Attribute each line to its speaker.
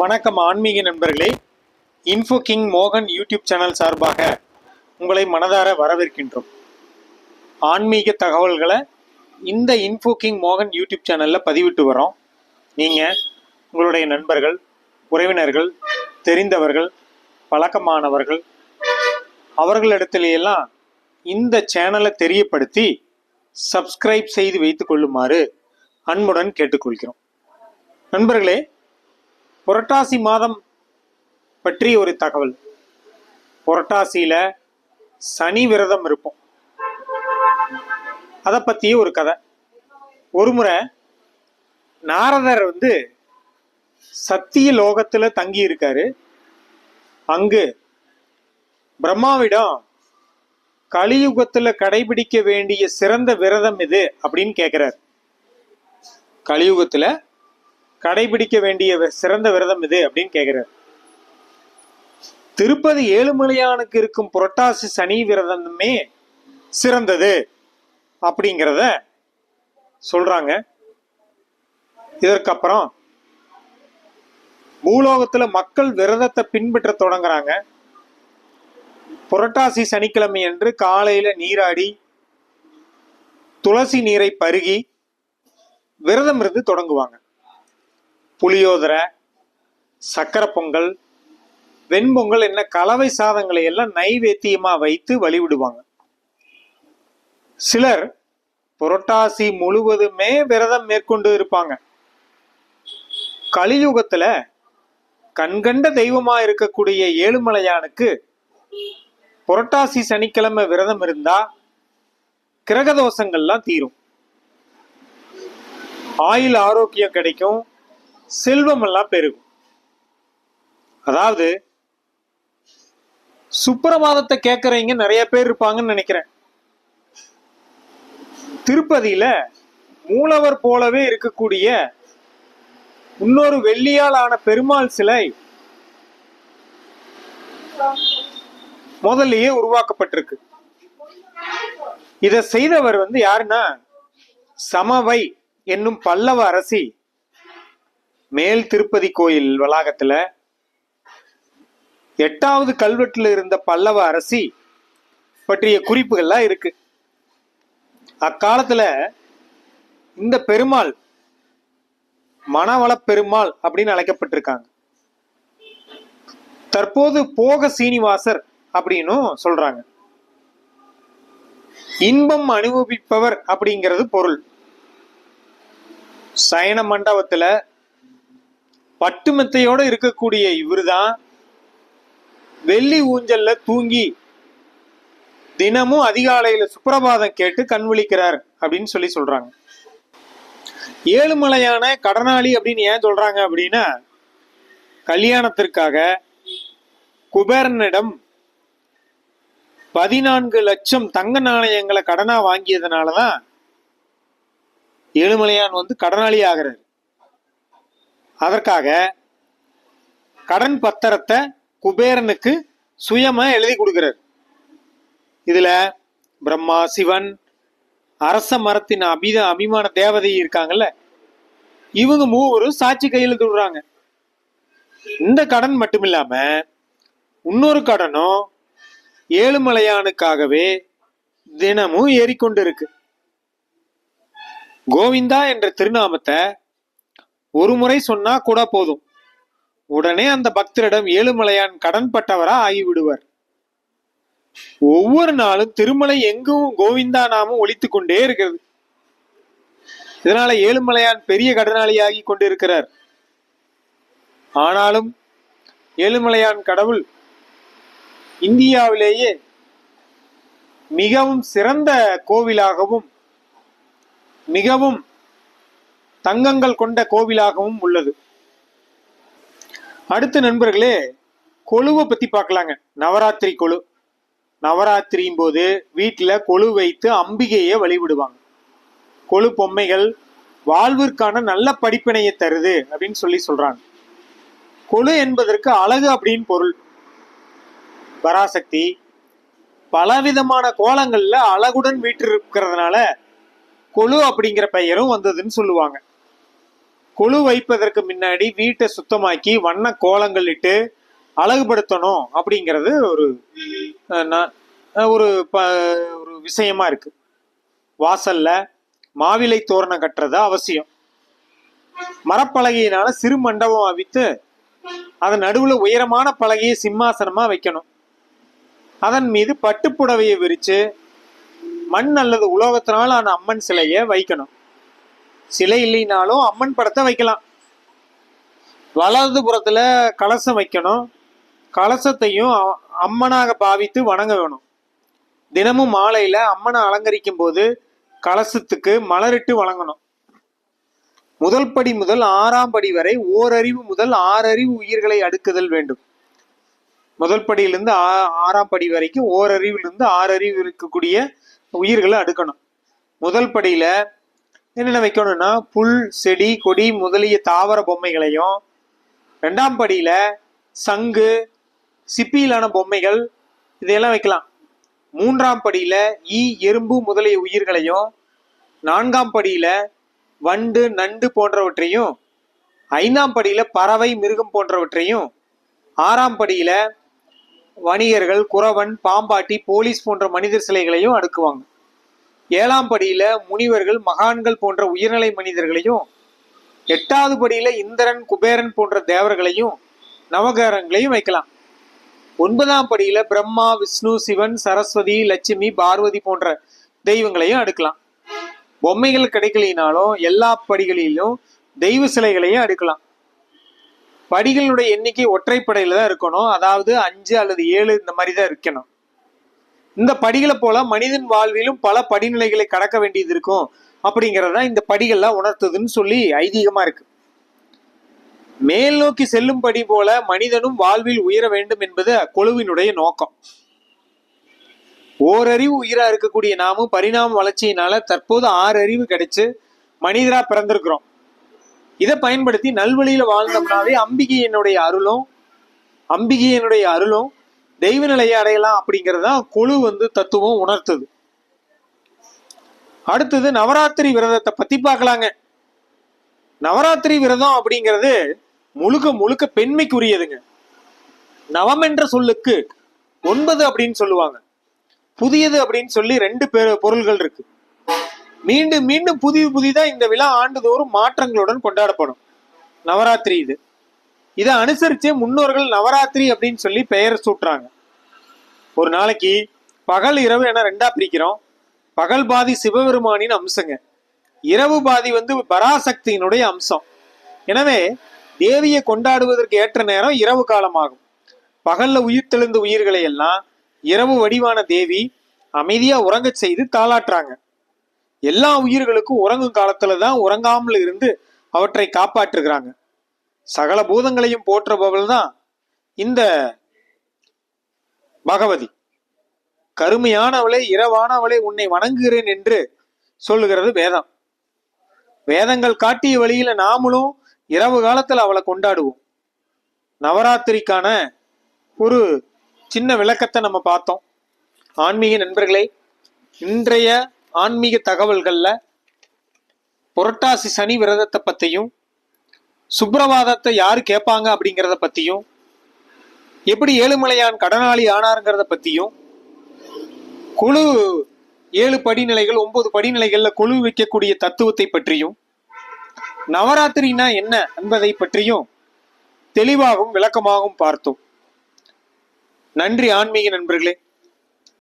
Speaker 1: வணக்கம் ஆன்மீக நண்பர்களே. இன்ஃபோ கிங் மோகன் யூடியூப் சேனல் சார்பாக உங்களை மனதார வரவேற்கின்றோம். ஆன்மீக தகவல்களை இந்த இன்ஃபோ கிங் மோகன் யூடியூப் சேனலில் பதிவிட்டு வரோம் நீங்கள் உங்களுடைய நண்பர்கள் உறவினர்கள் தெரிந்தவர்கள் பழக்கமானவர்கள் அவர்களிடத்திலெல்லாம் இந்த சேனலை தெரியப்படுத்தி சப்ஸ்கிரைப் செய்து வைத்து கொள்ளுமாறு அன்புடன் கேட்டுக்கொள்கிறோம். நண்பர்களே புரட்டாசி மாதம் பற்றி ஒரு தகவல். புரட்டாசியில சனி விரதம் இருப்போம். அதை பற்றிய ஒரு கதை. ஒரு முறை நாரதர் வந்து சத்திய லோகத்துல தங்கி இருக்காரு. அங்கு பிரம்மாவிடம் கலியுகத்துல கடைபிடிக்க வேண்டிய சிறந்த விரதம் எது அப்படின்னு கேட்கிறார் கலியுகத்துல கடைபிடிக்க வேண்டிய வி- சிறந்த விரதம் இது அப்படின்னு கேட்கிறார் திருப்பதி ஏழுமலையானுக்கு இருக்கும் புரட்டாசி சனி விரதமே சிறந்தது அப்படிங்கிறத சொல்றாங்க. இதற்கப்புறம் பூலோகத்துல மக்கள் விரதத்தை பின்பற்ற தொடங்குறாங்க. புரட்டாசி சனிக்கிழமை அன்று காலையில நீராடி துளசி நீரை பருகி விரதம் இருந்து தொடங்குவாங்க. புளியோதரை சக்கரை பொங்கல் வெண்பொங்கல் என்ன கலவை சாதங்களை எல்லாம் நைவேத்தியமாக வைத்து வழிவிடுவாங்க. சிலர் புரட்டாசி முழுவதுமே விரதம் மேற்கொண்டு இருப்பாங்க. கலியுகத்துல கண்கண்ட தெய்வமா இருக்கக்கூடிய ஏழுமலையானுக்கு புரட்டாசி சனிக்கிழமை விரதம் இருந்தா கிரகதோஷங்கள்லாம் தீரும். ஆயுள் ஆரோக்கியம் கிடைக்கும். செல்வம் எல்லாம் பெருகும். அதாவது சுப்பிரபாதத்தை கேட்கறவங்க நிறைய பேர் இருப்பாங்கன்னு நினைக்கிறேன். திருப்பதியில மூலவர் போலவே இருக்கக்கூடிய இன்னொரு வெள்ளியால் ஆன பெருமாள் சிலை முதல்லயே உருவாக்கப்பட்டிருக்கு. இதை செய்தவர் வந்து யாருன்னா சமவை என்னும் பல்லவ அரசி மேல் திருப்பதி கோயில் வளாகத்துல எட்டாவது கல்வெட்டுல இருந்த பல்லவ அரசி பற்றிய குறிப்புகள்லாம் இருக்கு. அக்காலத்துல இந்த பெருமாள் மனவள பெருமாள் அப்படின்னு அழைக்கப்பட்டிருக்காங்க. தற்போது போக சீனிவாசர் அப்படின்னும் சொல்றாங்க. இன்பம் அனுபவிப்பவர் அப்படிங்கிறது பொருள். சயன மண்டபத்துல பட்டு மெத்தையோட இருக்கக்கூடிய இவர்தான் வெள்ளி ஊஞ்சல்ல தூங்கி தினமும் அதிகாலையில சுப்பிரபாதம் கேட்டு கண் விழிக்கிறார் அப்படின்னு சொல்லி சொல்றாங்க. ஏழுமலையான கடனாளி அப்படின்னு ஏன் சொல்றாங்க அப்படின்னா கல்யாணத்திற்காக குபேரனிடம் பதினான்கு லட்சம் தங்க நாணயங்களை கடனா வாங்கியதுனாலதான் ஏழுமலையான் வந்து கடனாளி ஆகிறார். அதற்காக கடன் பத்திரத்தை குபேரனுக்கு சுயமா எழுதி கொடுக்கிறார். இதுல பிரம்மா சிவன் அரச மரத்தின் அபித அபிமான தேவதை இருக்காங்கல்ல இவங்க மூவரும் சாட்சி கையில் விடுறாங்க இந்த கடன் மட்டும் இல்லாம இன்னொரு கடனும் ஏழுமலையானுக்காகவே தினமும் ஏறிக்கொண்டு இருக்கு கோவிந்தா என்ற திருநாமத்தை ஒரு முறை சொன்னா கூட போதும். உடனே அந்த பக்தரிடம் ஏழுமலையான் கடன்பட்டவரா ஆகிவிடுவர். ஒவ்வொரு நாளும் திருமலை எங்கும் கோவிந்தா நாமும் ஒழித்து கொண்டே இருக்கிறது. இதனால ஏழுமலையான் பெரிய கடனாளியாகி கொண்டிருக்கிறார். ஆனாலும் ஏழுமலையான் கடவுள் இந்தியாவிலேயே மிகவும் சிறந்த கோவிலாகவும் மிகவும் தங்கங்கள் கொண்ட கோவிலாகவும் உள்ளது. அடுத்த நண்பர்களே கொலுவை பத்தி பார்க்கலாங்க. நவராத்திரி கொழு நவராத்திரியும் போது வீட்டில் கொழு வைத்து அம்பிகையை வழிபடுவாங்க. கொழு பொம்மைகள் வாழ்விற்கான நல்ல படிப்பினையை தருது அப்படின்னு சொல்லி சொல்றாங்க. கொழு என்பதற்கு அழகு அப்படின்னு பொருள். பராசக்தி பலவிதமான கோலங்கள்ல அழகுடன் வீற்றிருக்கிறதுனால கொழு அப்படிங்கிற பெயரும் வந்ததுன்னு சொல்லுவாங்க. கொழு வைப்பதற்கு முன்னாடி வீட்டை சுத்தமாக்கி வண்ண கோலங்கள் இட்டு அழகுபடுத்தணும் அப்படிங்கிறது ஒரு ஒரு ப ஒரு விஷயமா இருக்கு. வாசல்ல மாவிலை தோரணம் கட்டுறது அவசியம். மரப்பலகையினால சிறு மண்டபம் அவித்து அதன் நடுவுல உயரமான பலகையை சிம்மாசனமா வைக்கணும். அதன் மீது பட்டுப்புடவையை விரிச்சு மண் அல்லது உலோகத்தினால் ஆன அம்மன் சிலையை வைக்கணும். சிலை இல்லைனாலும் அம்மன் படத்தை வைக்கலாம். வலது புறத்துல கலசம் வைக்கணும். கலசத்தையும் அம்மனாக பாவித்து வணங்க வேணும். தினமும் மாலையில அம்மனை அலங்கரிக்கும் போது கலசத்துக்கு மலரிட்டு வணங்கணும். முதல் படி முதல் ஆறாம் படி வரை ஓரறிவு முதல் ஆறறிவு உயிர்களை அடுக்குதல் வேண்டும். முதல் படியிலிருந்து ஆ- ஆறாம் படி வரைக்கும் ஓரறிவிலிருந்து ஆறறிவு இருக்கக்கூடிய உயிர்களை அடுக்கணும். முதல் படியில என்னென்ன வைக்கணும்னா புல் செடி கொடி முதலிய தாவர பொம்மைகளையும் ரெண்டாம் படியில் சங்கு சிப்பியிலான பொம்மைகள் இதையெல்லாம் வைக்கலாம். மூன்றாம் படியில் ஈ எறும்பு முதலிய உயிர்களையும் நான்காம் படியில் வண்டு நண்டு போன்றவற்றையும் ஐந்தாம் படியில் பறவை மிருகம் போன்றவற்றையும் ஆறாம் படியில் வணிகர்கள் குறவன் பாம்பாட்டி போலீஸ் போன்ற மனிதர் சிலைகளையும் அடுக்குவாங்க. ஏழாம் படியில முனிவர்கள் மகான்கள் போன்ற உயர்நிலை மனிதர்களையும் எட்டாவது படியில இந்திரன் குபேரன் போன்ற தேவர்களையும் நவகிரகங்களையும் வைக்கலாம். ஒன்பதாம் படியில பிரம்மா விஷ்ணு சிவன் சரஸ்வதி லட்சுமி பார்வதி போன்ற தெய்வங்களையும் அடுக்கலாம். பொம்மைகள் கிடைக்கலினாலும் எல்லா படிகளிலும் தெய்வ சிலைகளையும் அடுக்கலாம். படிகளுடைய எண்ணிக்கை ஒற்றைப்படையில தான் இருக்கணும். அதாவது அஞ்சு அல்லது ஏழு இந்த மாதிரி தான் இருக்கணும். இந்த படிகளை போல மனிதன் வாழ்விலும் பல படிநிலைகளை கடக்க வேண்டியது இருக்கும் அப்படிங்கிறத இந்த படிகள்லாம் உணர்த்துதுன்னு சொல்லி ஐதீகமா இருக்கு. மேல் நோக்கி செல்லும் படி போல மனிதனும் வாழ்வில் உயர வேண்டும் என்பது அக்குழுவினுடைய நோக்கம். ஓரறிவு உயிரா இருக்கக்கூடிய நாமும் பரிணாம வளர்ச்சியினால தற்போது ஆறு அறிவு கிடைச்சு மனிதரா பிறந்திருக்கிறோம். இதை பயன்படுத்தி நல்வழியில வாழ்ந்தோம்னாவே அம்பிகையினுடைய அருளும் அம்பிகையினுடைய அருளும் தெய்வ நிலையை அடையலாம் அப்படிங்கிறது தான் குழு வந்து தத்துவம் உணர்த்துது. அடுத்தது நவராத்திரி விரதத்தை பத்தி பார்க்கலாங்க. நவராத்திரி விரதம் அப்படிங்கிறது முழுக்க முழுக்க பெண்மைக்குரியதுங்க. நவம் என்ற சொல்லுக்கு ஒன்பது அப்படின்னு சொல்லுவாங்க. புதியது அப்படின்னு சொல்லி ரெண்டு பேர் பொருள்கள் இருக்கு. மீண்டும் மீண்டும் புதிய புதிதா இந்த விழா ஆண்டுதோறும் மாற்றங்களுடன் கொண்டாடப்படும். நவராத்திரி இது. இதை அனுசரித்து முன்னோர்கள் நவராத்திரி அப்படின்னு சொல்லி பெயர் சூட்டுறாங்க. ஒரு நாளைக்கு பகல் இரவு என ரெண்டா பிரிக்கிறோம். பகல் பாதி சிவபெருமானின் அம்சங்க. இரவு பாதி வந்து பராசக்தியினுடைய அம்சம். எனவே தேவியை கொண்டாடுவதற்கு ஏற்ற நேரம் இரவு காலமாகும். பகல்ல உயிர் தெழுந்த உயிர்களை எல்லாம் இரவு வடிவான தேவி அமைதியா உறங்க செய்து தாளாட்டுறாங்க. எல்லா உயிர்களுக்கும் உறங்கும் காலத்துல தான் உறங்காமல் இருந்து அவற்றை காப்பாற்றுகிறாங்க. சகல பூதங்களையும் போற்றுபவள் தான் இந்த பகவதி. கருமையானவளே இரவானவளே உன்னை வணங்குகிறேன் என்று சொல்லுகிறது வேதம். வேதங்கள் காட்டிய வழியில நாமளும் இரவு காலத்துல அவளை கொண்டாடுவோம். நவராத்திரிக்கான ஒரு சின்ன விளக்கத்தை நம்ம பார்த்தோம். ஆன்மீக நண்பர்களே இன்றைய ஆன்மீக தகவல்களில் புரட்டாசி சனி விரதத்தை பற்றியும் சுப்பிரவாதத்தை யார் கேட்பாங்க அப்படிங்கிறத பத்தியும் எப்படி ஏழுமலையான் கடனாளி ஆனாருங்கிறத பத்தியும் குழு ஏழு படிநிலைகள் ஒன்பது படிநிலைகள்ல குழு வைக்கக்கூடிய தத்துவத்தை பற்றியும் நவராத்திரினா என்ன என்பதை பற்றியும் தெளிவாகவும் விளக்கமாகவும் பார்த்தோம். நன்றி ஆன்மீக நண்பர்களே.